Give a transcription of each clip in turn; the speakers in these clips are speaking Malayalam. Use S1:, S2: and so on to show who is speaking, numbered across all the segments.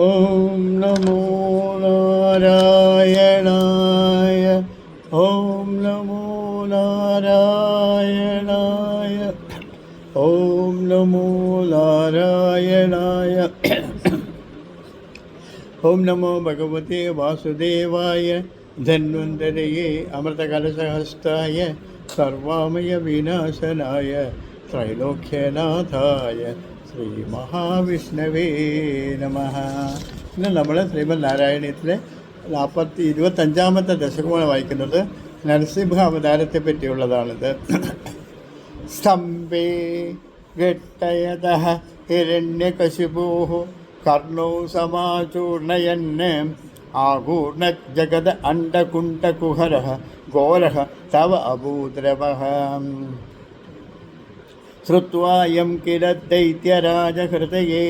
S1: ॐ नमो नारायणाय, ॐ नमो नारायणाय, ॐ नमो नारायणाय। ॐ नमो भगवते वासुदेवाय, धन्वन्तरये अमृतकलशहस्ताय, सर्वामयविनाशनाय त्रैलोक्यनाഥായ ശ്രീ മഹാവിഷ്ണവേ നമ ഇന്ന് നമ്മൾ ശ്രീമദ് നാരായണീയത്തിലെ നാൽപ്പത്തി ഇരുപത്തഞ്ചാമത്തെ ദശകമാണ് വായിക്കുന്നത് നരസിംഹ അവതാരത്തെ പറ്റിയുള്ളതാണിത് സ്തംഭേ ഘട്ടയത ഹിരണ്യകശിപോ കർണോ സമാചൂർണയൻ ആകൂർണ ജഗത് അണ്ടകുണ്ടകുഹര ഘോര തവ അഭൂദ്രവ ശ്രുവായം കില ദൈത്യരാജഹൃതയെ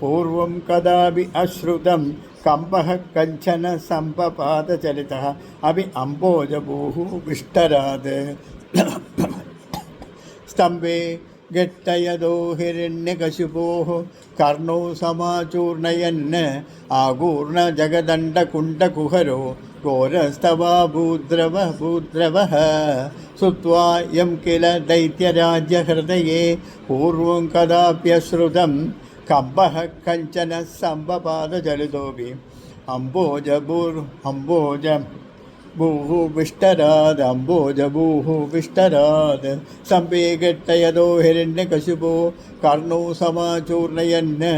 S1: പൂർവം കഥാപി അശ്രുതം കമ്പ കഞ്ചന സമ്പപാതചരിത അഭി അംബോജഭൂഹു വിഷ്ടരാത് സ്തംഭേ ഗട്ടയതോ ഹിരണ്യകശുപോः കർണോ സമാചൂർണയന് ആകൂർണ ജഗദണ്ഡകുണ്ടകുഹരോ घोरस्तवा भूद्रव भूद्रवः श्रुत्वा यं किल दैत्यराज्यहृदये पूर्वं कदाप्यश्रुतं कम्बः कञ्चन सम्बपादजलितोऽपि अम्बोजभूर् अम्बोज ഭൂഹുവിഷ്ടരാത് അംബോജഭൂഹുവിഷ്ടരാത് സംവേഘട്ടയതോ ഹിരണ്യകശുപോ കർണോ സമാചൂർണയന്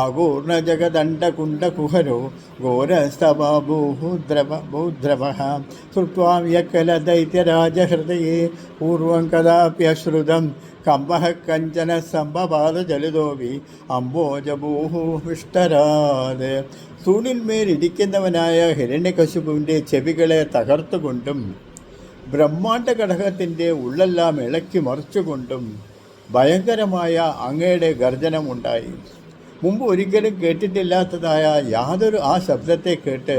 S1: ആകൂർണ ജഗദണ്ഡകുണ്ടകുഹരോ ഘോരസ്തമാഭൂഹുദ്രവ ശ്രുവാം യക്കല യക്കലദൈത്യരാജഹൃദയെ പൂർവം കഥാപ്യശ്രുതം. കമ്പഹ കഞ്ചന സംഭവാദ ജലിതോവി അംബോജഭൂഹുവിഷ്ടരാത് തൂണിന്മേലിരിക്കുന്നവനായ ഹിരണ്യകശുപുവിന്റെ ചെവികളെ തകർത്തുകൊണ്ടും ബ്രഹ്മാണ്ട ഘടകത്തിന്റെ ഉള്ളെല്ലാം ഇളക്കി മറിച്ചുകൊണ്ടും ഭയങ്കരമായ അങ്ങയുടെ ഗർജനമുണ്ടായി മുമ്പ് ഒരിക്കലും കേട്ടിട്ടില്ലാത്തതായ യാതൊരു ആ ശബ്ദത്തെ കേട്ട്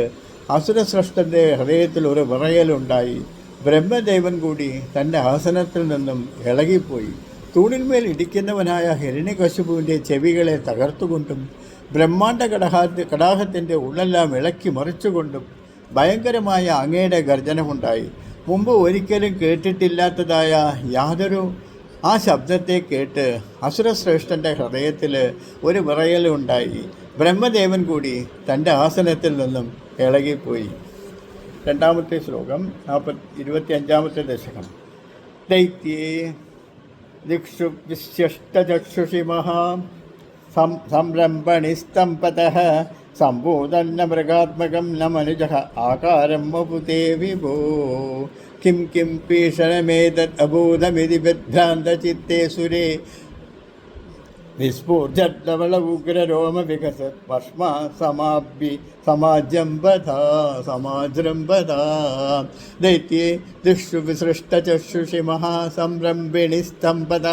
S1: അസുരശ്രഷ്ടന്റെ ഹൃദയത്തിൽ ഒരു വിറയലുണ്ടായി. ബ്രഹ്മദേവൻ കൂടി തന്റെ ആസനത്തിൽ നിന്നും ഇളകിപ്പോയി. തൂണിന്മേൽ ഇടിക്കുന്നവനായ ഹിരണ്യകശുപുവിന്റെ ചെവികളെ തകർത്തുകൊണ്ടും ബ്രഹ്മാണ്ഡ കടഹാ കടാഹത്തിന്റെ ഉള്ളെല്ലാം ഇളക്കി മറിച്ചുകൊണ്ടും ഭയങ്കരമായ അങ്ങയുടെ ഗർജനമുണ്ടായി. മുമ്പ് ഒരിക്കലും കേട്ടിട്ടില്ലാത്തതായ യാതൊരു ആ ശബ്ദത്തെ കേട്ട് അസുരശ്രേഷ്ഠന്റെ ഹൃദയത്തിൽ ഒരു വിറയലുണ്ടായി ബ്രഹ്മദേവൻ കൂടി തന്റെ ആസനത്തിൽ നിന്നും ഇളകിപ്പോയി. രണ്ടാമത്തെ ശ്ലോകം നാൽപ്പത്തി ഇരുപത്തി അഞ്ചാമത്തെ ദശകം. ദൈത്യേ ദിക്ഷു വിശ്യഷ്ടചക്ഷുഷി മഹാ संरम्भणिस्तम्पतः सम्बोधन्न मृगात्मकं न मनुजः आकारं वपुते विभो किं किं पीषणमेतत् अबोधमिति विभ्रान्तचित्ते सुरे വിസ്ഫൂർജഡ്ഡവളഉഗ്രരോമവികസ ഭസ്മ സമാഭി സമാജം ബധാ സമാജ്രം ബധാ ദൈത്യേ ദിഷു വിസൃഷ്ടചക്ഷുഷി മഹാസംരംഭിണി സ്തംഭത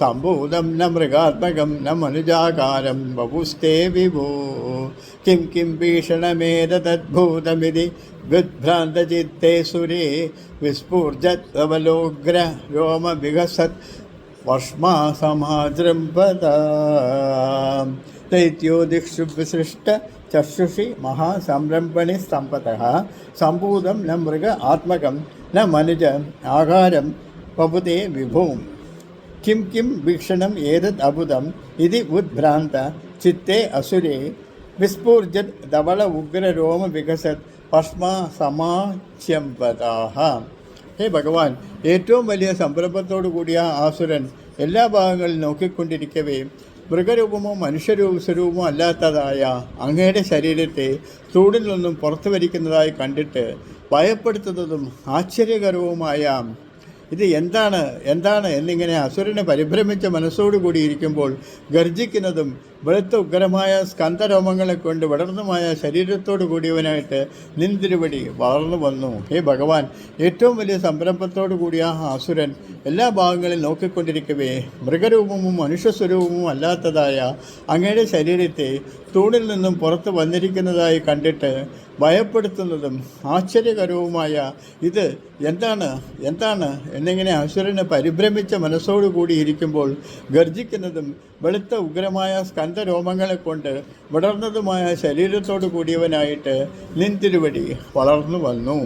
S1: സംഭൂതം ന മൃഗാത്മകം ന മനുജാകാരം ബഹുസ്തേ വിഭോ. Kim Kim ഭീഷണമേതദ്ഭൂതമിതി വിഭ്രാന്തചിത്തേ സുരേ. വിസ്ഫൂർജവലോഗ്ര രോമവികസത് വർഷ്മാസമാജൃംഭത ദൈത്യോ ദിക്ഷുവിസൃഷ്ട ചക്ഷുഷി മഹാസംരംഭണി സ്തംഭത സംഭൂതം ന മൃഗ ആത്മകം ന മനുജ ആകാരം പപുതേ വിഭുവും കിം കിം വീക്ഷണം ഏതത് അബുദം ഇതി ഉദ്ഭ്രാന്ത ചിത്തേ അസുരേ വിസ്ഫൂർജത് ധവള ഉഗ്രരോമ വികസത് ഭസ്മ സമാച്യംപതാഹ ഹേ ഭഗവാൻ ഏറ്റവും വലിയ സംരംഭത്തോടു കൂടിയ ആസുരൻ എല്ലാ ഭാഗങ്ങളിൽ നോക്കിക്കൊണ്ടിരിക്കവേ മൃഗരൂപമോ മനുഷ്യരൂപ സ്വരൂപമോ അല്ലാത്തതായ അങ്ങയുടെ ശരീരത്തെ ചൂടിൽ നിന്നും പുറത്തു വരിക്കുന്നതായി കണ്ടിട്ട് ഭയപ്പെടുത്തുന്നതും ആശ്ചര്യകരവുമായ ഇത് എന്താണ് എന്താണ് എന്നിങ്ങനെ അസുരനെ പരിഭ്രമിച്ച മനസ്സോടുകൂടി ഇരിക്കുമ്പോൾ ഗർജിക്കുന്നതും വെളുത്ത ഉഗ്രമായ സ്കന്ധരോമങ്ങളെ കൊണ്ട് വളർന്നുമായ ശരീരത്തോടു കൂടിയവനായിട്ട് നിന്തിരുവടി വളർന്നു വന്നു. ഹേ ഭഗവാൻ ഏറ്റവും വലിയ സംരംഭത്തോടു കൂടിയ ആ അസുരൻ എല്ലാ ഭാഗങ്ങളിൽ നോക്കിക്കൊണ്ടിരിക്കവേ മൃഗരൂപവും മനുഷ്യസ്വരൂപവും അല്ലാത്തതായ അങ്ങയുടെ ശരീരത്തെ തൂണിൽ നിന്നും പുറത്തു വന്നിരിക്കുന്നതായി കണ്ടിട്ട് ഭയപ്പെടുത്തുന്നതും ആശ്ചര്യകരവുമായ ഇത് എന്താണ് എന്താണ് എന്നിങ്ങനെ അസുരന് പരിഭ്രമിച്ച മനസ്സോടുകൂടി ഇരിക്കുമ്പോൾ ഗർജിക്കുന്നതും വെളുത്ത ഉഗ്രമായ സ്കന്ധരോമങ്ങളെ കൊണ്ട് വിടർന്നതുമായ ശരീരത്തോടു കൂടിയവനായിട്ട് നിൻ തിരുവടി വളർന്നു വന്നു.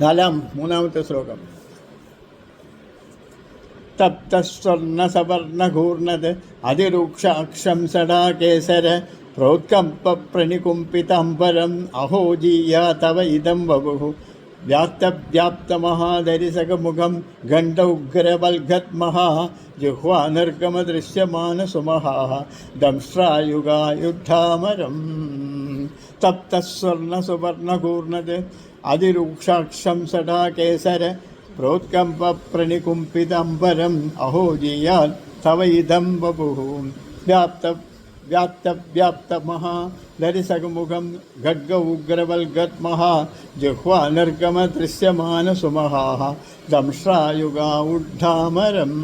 S1: നാലാം മൂന്നാമത്തെ ശ്ലോകം. തപ്തസ്വർണ തപ്തസ്വർണസവർണഘൂർണത് അതിരൂക്ഷാക്ഷം സടാകേസര പ്രോത്കമ്പ പ്രണികുംപിതംബരം അഹോ ജീയ തവ ഇതം വപുः വ്യാപ്തവ്യാപ്തമഹാദരിസകമുഖം ഗണ്ഡ ഉഗ്രവൽഗത്മഹാ ജിഹ്വാനിർഗമദൃശ്യമാനസുമഹാ ദംഷ്ട്രായുഗായുദ്ധാമരം തപ്തസ്വർണസുവർണകൂർണത്. അതിരൂക്ഷാക്ഷം സടാകേസര പ്രോത്കമ്പപ്രണികുംപിതംബരം അഹോ ജീയാൽ തവ ഇതം വപുः വ്യാപ്ത വ്യാപ്തവ്യാപ്തമഹാ ദരിസകമുഖം ഖഡ്ഗ ഉഗ്രവൽഗത്മഹാ ജിഹ്വാനിർഗമദൃശ്യമാനസുമഹാ ദംഷ്ട്രായുഗാ ഉഡ്ഢാമരം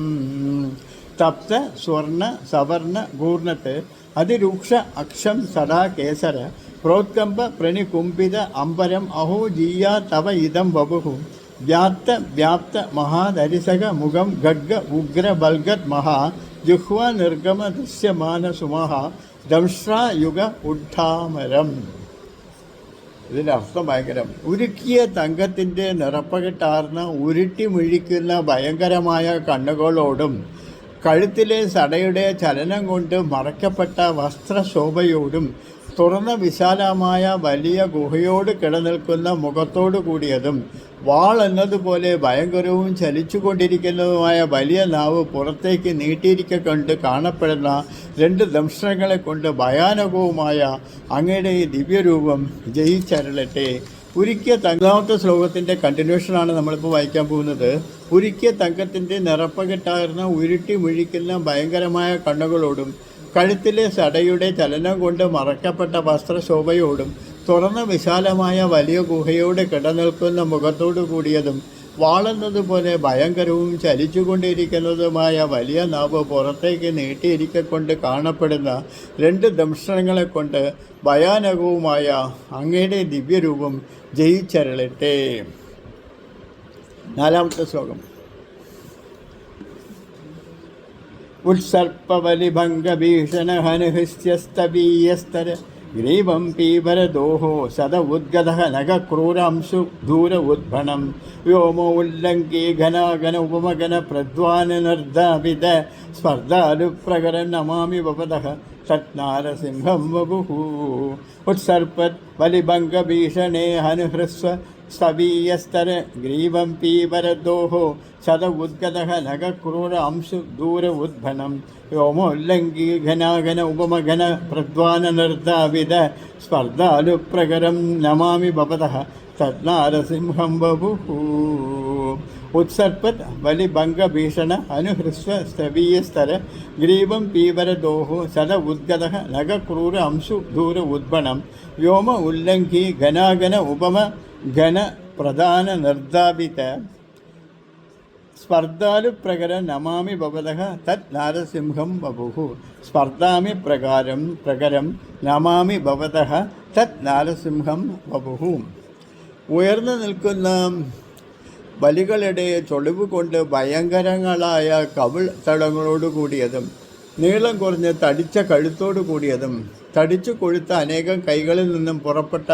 S1: തപ്ത സ്വർണ സവർണ ഗൂർണത്ത് അതിരൂക്ഷ അക്ഷം സദാ കേസര പ്രോത്കമ്പ പ്രണികുംഭിത അംബരം അഹോ ജീയ തവ ഇതം വപുഹു വ്യാപ്ത വ്യാപ്ത മഹാദരിസക മുഖം ഖഡ്ഗ ഉഗ്ര ബൽഗത് മഹാ ജുഹ്വ നിർഗമ ദൃശ്യമാന സുമഹ യുഗ ഉഡ്ഢാമരം ഇതിന്റെ അർത്ഥം ഭയങ്കരം. ഉരുക്കിയ തങ്കത്തിന്റെ നിറപ്പകിട്ടാർന്ന ഉരുട്ടി മുഴിക്കുന്ന ഭയങ്കരമായ കണ്ണുകളോടും കഴുത്തിലെ സടയുടെ ചലനം കൊണ്ട് മറയ്ക്കപ്പെട്ട വസ്ത്രശോഭയോടും തുറന്ന വിശാലമായ വലിയ ഗുഹയോട് കിടനിൽക്കുന്ന മുഖത്തോടു കൂടിയതും വാൾ എന്നതുപോലെ ഭയങ്കരവും ചലിച്ചുകൊണ്ടിരിക്കുന്നതുമായ വലിയ നാവ് പുറത്തേക്ക് നീട്ടിയിരിക്കെ കണ്ട് കാണപ്പെടുന്ന രണ്ട് ദംശനങ്ങളെ കൊണ്ട് ഭയാനകവുമായ അങ്ങയുടെ ഈ ദിവ്യരൂപം ജയിച്ചരളട്ടെ ഉരുക്കിയ തങ്കാമത്തെ ശ്ലോകത്തിന്റെ കണ്ടിന്യൂഷനാണ് നമ്മളിപ്പോൾ വായിക്കാൻ പോകുന്നത്. ഉരുക്കിയ തങ്കത്തിന്റെ നിറപ്പകിട്ടാർന്ന ഉരുട്ടി മുഴിക്കുന്ന ഭയങ്കരമായ കണ്ണുകളോടും കഴുത്തിലെ സടയുടെ ചലനം കൊണ്ട് മറക്കപ്പെട്ട വസ്ത്രശോഭയോടും തുറന്ന വിശാലമായ വലിയ ഗുഹയോട് കിടനിൽക്കുന്ന മുഖത്തോടു കൂടിയതും വാളുന്നതുപോലെ ഭയങ്കരവും ചലിച്ചുകൊണ്ടിരിക്കുന്നതുമായ വലിയ നാവ് പുറത്തേക്ക് നീട്ടിയിരിക്കൊണ്ട് കാണപ്പെടുന്ന രണ്ട് ദംശനങ്ങളെ കൊണ്ട് ഭയാനകവുമായ അങ്ങയുടെ ദിവ്യരൂപം ജയിച്ചരളട്ടെ. നാലാമത്തെ ശ്ലോകം. ഉത്സർപ്പവലിഭംഗഭീഷണ ഹനുഹൃസ്യസ്തവീയസ്തര ग्रीवं पीवरदोहो सद उद्गतः नगक्रूरांशु दूर उद्भणं व्योमो उल्लङ्घी घनागन उपमगनप्रध्वाननर्दाविद स्पर्धालुप्रकरं नमामि वपदः तत्नारसिंहं वपुः उत्सर्पत् बलिभङ्गभीषणे हनुहृस्व ಸ್ತವೀಯಸ್ತರ ಗ್ರೀವಂ ಪೀವರದೋಹೋ ಸದ ಉದ್ಗದಹ ನಗ ಕ್ರೂರ ಅಂಶು ದೂರ ಉದ್ಭನಂ ವ್ಯೋಮೋಲ್ಲಂಘಿ ಘನಾಘನ ಉಪಮಘನ ಪ್ರಧ್ವಾನ ನರ್ತಾವಿದ ಸ್ಪರ್ಧಾಲು ಪ್ರಕರಂ ನಮಾಮಿ ಭವತಃ ತದ್ನಾರಸಿಂಹಂ ಬಭುಹೂ ಉತ್ಸರ್ಪತ್ ಬಲಿಭಂಗಭೀಷಣ ಅನುಹೃಸ್ವ ಸ್ತವೀಯಸ್ತರ ಗ್ರೀವಂ ಪೀವರದೋಹೋ ಸದ ಉದ್ಗದಃ ನಗಕ್ರೂರ ಅಂಶು ದೂರ ಉದ್ಭಣಂ ವ್ಯೋಮ ಉಲ್ಲಂಘಿ ಘನಾಘನ ಉಪಮ പ്രധാന നിർദ്ധാപിത സ്പർദ്ധാലു പ്രകരം നമാമി ഭവതഃ തത് നാരസിംഹം ബഭുഹു സ്പർദ്ധാമി പ്രകാരം പ്രകരം നമാമി ഭവതഃ തത് നാരസിംഹം ബഭുഹു ഉയർന്നു നിൽക്കുന്ന ബലികളുടെ ചൊളിവ് കൊണ്ട് ഭയങ്കരങ്ങളായ കവിൾ തടങ്ങളോട് കൂടിയതും നീളം കുറഞ്ഞ് തടിച്ച കഴുത്തോടു കൂടിയതും തടിച്ചു കൊഴുത്ത അനേകം കൈകളിൽ നിന്നും പുറപ്പെട്ട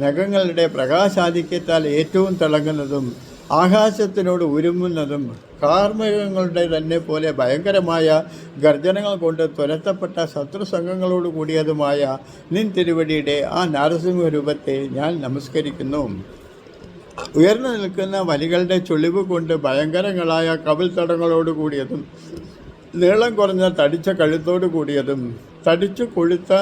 S1: നഖങ്ങളുടെ പ്രകാശാധിക്യത്താൽ ഏറ്റവും തിളങ്ങുന്നതും ആകാശത്തിനോട് ഉരുമുന്നതും കാർമികങ്ങളുടെ തന്നെ പോലെ ഭയങ്കരമായ ഗർജനങ്ങൾ കൊണ്ട് തുരത്തപ്പെട്ട ശത്രുസംഘങ്ങളോട് കൂടിയതുമായ നിൻ തിരുവടിയുടെ ആ നാരസിംഹ രൂപത്തെ ഞാൻ നമസ്കരിക്കുന്നു. ഉയർന്നു നിൽക്കുന്ന വലികളുടെ ചുളിവ് കൊണ്ട് ഭയങ്കരങ്ങളായ കവിൾ തടങ്ങളോട് കൂടിയതും നീളം കുറഞ്ഞ തടിച്ച കഴുത്തോട് കൂടിയതും തടിച്ചു കൊഴുത്ത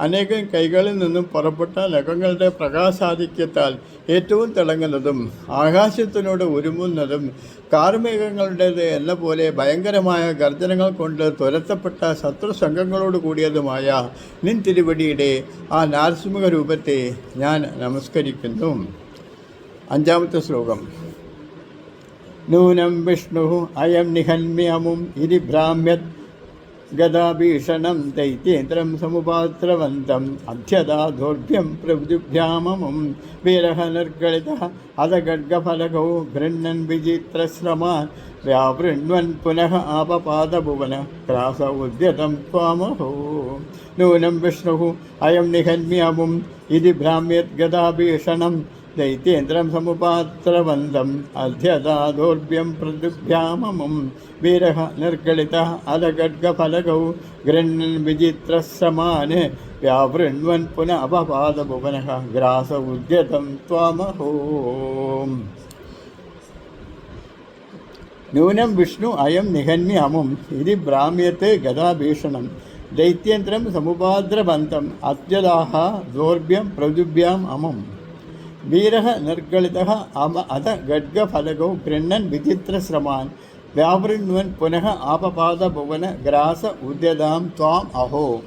S1: അനേകം കൈകളിൽ നിന്നും പുറപ്പെട്ട നഖങ്ങളുടെ പ്രകാശാധിക്യത്താൽ ഏറ്റവും തിളങ്ങുന്നതും ആകാശത്തിനോട് ഒരുമുന്നതും കാർമേഘങ്ങളുടേത് എന്ന പോലെ ഭയങ്കരമായ ഗർജനങ്ങൾ കൊണ്ട് തുരത്തപ്പെട്ട ശത്രുസംഘങ്ങളോട് കൂടിയതുമായ നിൻ തിരുവടിയുടെ ആ നാരസിംഹ രൂപത്തെ ഞാൻ നമസ്കരിക്കുന്നു. അഞ്ചാമത്തെ ശ്ലോകം. നൂനം വിഷ്ണു അയം നിഹന്മ്യമും ഇരി ഭ്രാമ്യത് ഗതാഭീഷണം ദൈത്യേന്ദ്രം സമുപാശ്രവന്തം അധ്യതാ ദൗർഭ്യം പ്രഭുതിഭ്യാമമം വീരഹനർഗളിത അധഗഡ്ഗഫലകൗ ഗൃണ്ണൻ വിചിത്രശ്രമാൻ വ്യാവൃണ്വൻ പുനഃ ആപപാദഭുവന ക്രാസ ഉദ്യതം ത്വാമഹോ. നൂനം വിഷ്ണുഃ അയം നിഹന്മ്യാമും ഇതി ഭ്രാമ്യദ്ഗതാഭീഷണം ദൈത്യേന്ദ്രം സമുപാത്രവന്തം അധ്യതാദോർഭ്യം പ്രതിഭ്യാമമം വീരഹ നിർഗളിത അലഗഡ്ഗഫലകൗ ഗൃണ്ണൻ വിചിത്രശ്രമാന് വ്യാവൃണ്വൻ പുനഃ അപപാദഭുവനഃ ഗ്രാസ ഉദ്യതം ത്വാമഹോം. നൂനം വിഷ്ണു അയം നിഹന്യാമം ഇതി ബ്രാഹ്മ്യത്തെ ഗതാഭീഷണം ദൈത്യേന്ദ്രം സമുപാദ്രബന്ധം അത്യദാഹ ദൗർഭ്യം പ്രജുഭ്യാം അമം വീരः നിർഗളിത അമ അത ഖഡ്ഗഫലകौ ഗൃണ്ണൻ വിചിത്രശ്രമാൻ വ്യാവൃണ്വൻ പുനഃ ആപപാദഭുവന ഗ്രാസ ഉദ്യതാം ത്വാം അഹോ.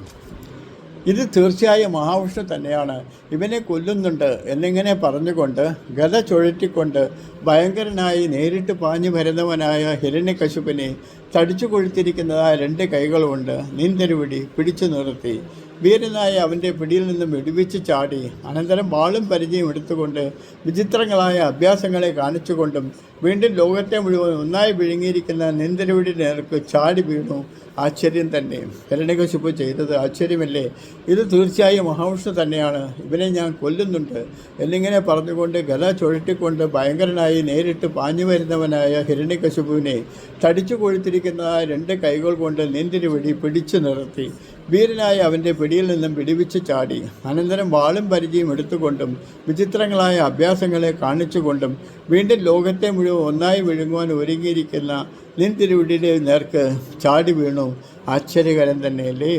S1: ഇത് തീർച്ചയായും മഹാവിഷ്ണു തന്നെയാണ്. ഇവനെ കൊല്ലുന്നുണ്ട് എന്നിങ്ങനെ പറഞ്ഞുകൊണ്ട് ഗത ചുഴറ്റിക്കൊണ്ട് ഭയങ്കരനായി നേരിട്ട് പാഞ്ഞു വരുന്നവനായ ഹിരണ്യകശുപിനെ തടിച്ചു കൊഴുത്തിരിക്കുന്നതായ രണ്ട് കൈകളുകൊണ്ട് നീന്തരുവിടി പിടിച്ചു നിർത്തി. വീരനായ അവന്റെ പിടിയിൽ നിന്നും വെടിവെച്ച് ചാടി അനന്തരം വാളും പരിചയം എടുത്തുകൊണ്ട് വിചിത്രങ്ങളായ അഭ്യാസങ്ങളെ കാണിച്ചുകൊണ്ടും വീണ്ടും ലോകത്തെ മുഴുവൻ ഒന്നായി വിഴുങ്ങിയിരിക്കുന്ന നീന്തരുപിടി നേർക്ക് ചാടി വീണു. ആശ്ചര്യം തന്നെ. ഹിരണ്യകശിപ്പ് ചെയ്തത് ആശ്ചര്യമല്ലേ? ഇത് തീർച്ചയായും മഹാവിഷ്ണു തന്നെയാണ്. ഇവനെ ഞാൻ കൊല്ലുന്നുണ്ട്. എന്നിങ്ങനെ പറഞ്ഞുകൊണ്ട് ഗല ചുഴറ്റിക്കൊണ്ട് ഭയങ്കരനായി നേരിട്ട് പാഞ്ഞു വരുന്നവനായ ഹിരണ്യകശിപുവിനെ തടിച്ചു കൊഴുത്തിരിക്കുന്ന രണ്ട് കൈകൾ കൊണ്ട് നീന്തിരി വെടി പിടിച്ചു നിർത്തി. വീരനായ അവന്റെ പിടിയിൽ നിന്നും പിടിവിച്ച് ചാടി. അനന്തരം വാളും പരിചയം എടുത്തുകൊണ്ടും വിചിത്രങ്ങളായ അഭ്യാസങ്ങളെ കാണിച്ചുകൊണ്ടും വീണ്ടും ലോകത്തെ മുഴുവൻ ഒന്നായി വിഴുങ്ങുവാൻ ഒരുങ്ങിയിരിക്കുന്ന നിൻ തിരുവിടിയുടെ നേർക്ക് ചാടി വീണു ആശ്ചര്യകരം തന്നെയല്ലേ?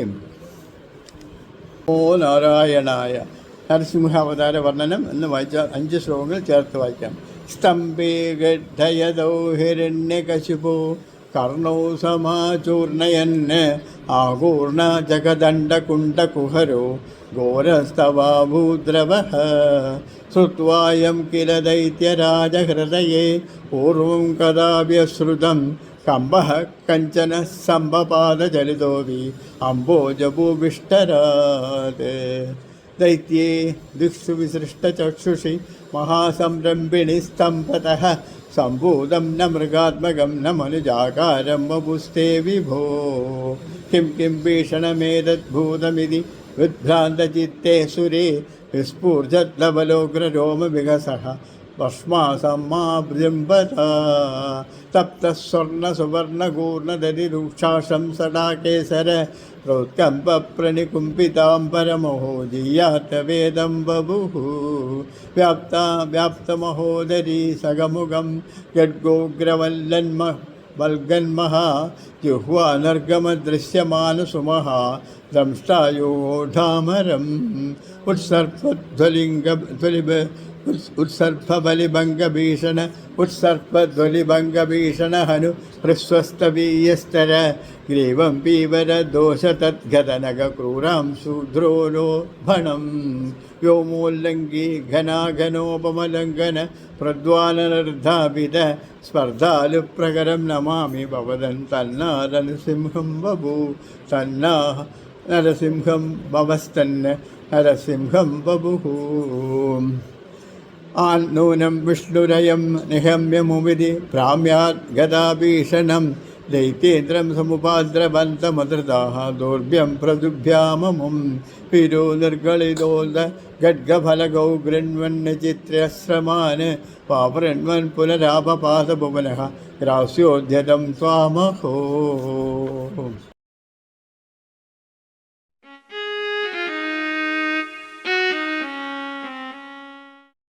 S1: ഓ നാരായണായ നരസിംഹാവതാര വർണനം എന്ന് വായിച്ച അഞ്ച് ശ്ലോകങ്ങൾ ചേർത്ത് വായിക്കാം. സ്തംഭേ ഗഡയതോ ഹിരണ്യകശിപോ കർണോ സമാചൂർണയന് ആകൂർണ ജഗദണ്ഡകുണ്ടകുഹരോ ഘോരസ്തവാഭൂദ്രവ. ശ്രുവായം കില ദൈത്യരാജഹൃദയേ പൂർവം കഥാഭ്യശ്രുതം കമ്പः കഞ്ചന സംഭപാദചലിതോപി അംബോജഭൂവിഷ്ടരാത് दैत्ये दिक्षु विसृष्टचक्षुषि महासंरम्भिणि स्तम्भतः सम्भूतं न मृगात्मकं न मनुजाकारं वपुस्ते विभो किं किं भीषणमेतद्भूतमिति विभ्रान्तचित्ते सुरे विस्फूर्जद्लवलोग्ररोमविघसः भस्मासम्माबृम्बता तप्तः स्वर्णसुवर्णगूर्णदरिरुक्षाशं सडाकेसर प्रोत्कम्पप्रणिकुम्पितां परमहो जीयातवेदं बभुः व्याप्ता व्याप्तमहोदरी सगमुगं यड्गोग्रवल्लन्म वल्गन्महा जिह्वानर्गमदृश्यमानसुमः द्रंष्टायोढामरम् ഉത്സർപ്പബലിഭംഗഭീഷണ ഉത്സർപ്പധ്വലിഭംഗഭീഷണ ഹനു ഹൃസ്വസ്തവീയസ്തര ഗ്രീവം പീവര ദോഷ തദ്ഗതനക ക്രൂരാം ശൂദ്രോലോഭണം. വ്യോമോല്ലംഘി ഘനാഘനോപമലംഘന പ്രദ്വാലനർദ്ധാപിത. സ്പർദ്ധാലുപ്രകരം നമാമി ഭവതൻ തന്നാരനുസിംഹം ബഭൂ. തന്നാ നരസിംഹം ഭവസ്തൻ നരസിംഹം ബഭൂ ആനൂനം വിഷ്ണുരയം നിഹമ്യമുവിധി ഭ്രാമ്യാത് ഗതാഭീഷണം ദൈത്യേന്ദ്രം സമുപാദ്രബന്ധമധൃതാः ദൗർഭ്യം പ്രദുഭ്യാമമും പിരോ നിർഗളിതോദ ഖഡ്ഗഫലകൗ ഗൃണ്വന്നചിത്രശ്രമാന് പാപരണ്വൻ പുനരാപപാദഭുവനഃ ഗ്രാസ്യോദ്യതം ത്വാമഹോ.